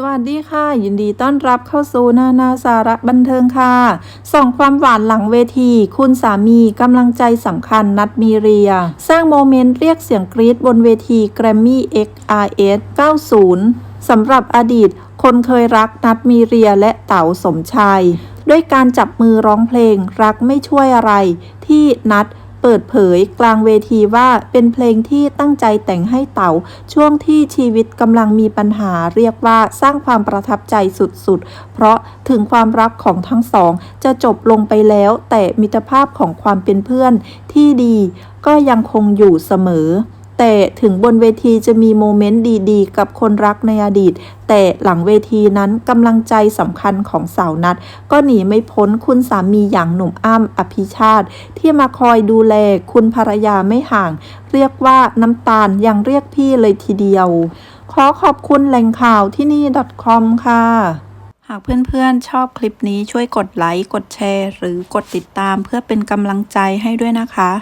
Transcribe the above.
สวัสดีค่ะ ยินดีต้อนรับเข้าสู่นานาสาระบันเทิงค่ะส่องความหวานหลังเวที คุณสามีกำลังใจสำคัญนัดมีเรีย สร้างโมเมนต์เรียกเสียงกรี๊ดบนเวทีแกรมมี่ XRS 90 สำหรับอดีต คนเคยรักนัดมีเรียและเต๋าสมชายด้วยการจับมือร้องเพลงรักไม่ช่วยอะไรที่นัด เปิดเผยกลางเวทีว่าเป็นเพลงที่ตั้งใจแต่งให้เต๋าช่วงที่ชีวิตกำลังมีปัญหาเรียกว่าสร้างความประทับใจสุดๆ เพราะถึงความรักของทั้งสอง จะจบลงไปแล้ว แต่มิตรภาพของความเป็นเพื่อนที่ดี ก็ยังคงอยู่เสมอ แต่ถึงบนเวทีจะมีโมเมนต์ดีๆ กับคนรักในอดีต แต่หลังเวทีนั้นกำลังใจสำคัญของสาวนัด ก็หนีไม่พ้นคุณสามีอย่างหนุ่มอ้ำอภิชาติ ที่มาคอยดูแลคุณภรรยาไม่ห่าง เรียกว่าน้ำตาลยังเรียกพี่เลยทีเดียว ขอขอบคุณแหล่งข่าวที่นี่ .com ค่ะหากเพื่อนๆ ชอบคลิปนี้ช่วยกดไลค์ กดแชร์ หรือกดติดตามเพื่อเป็นกำลังใจให้ด้วยนะคะ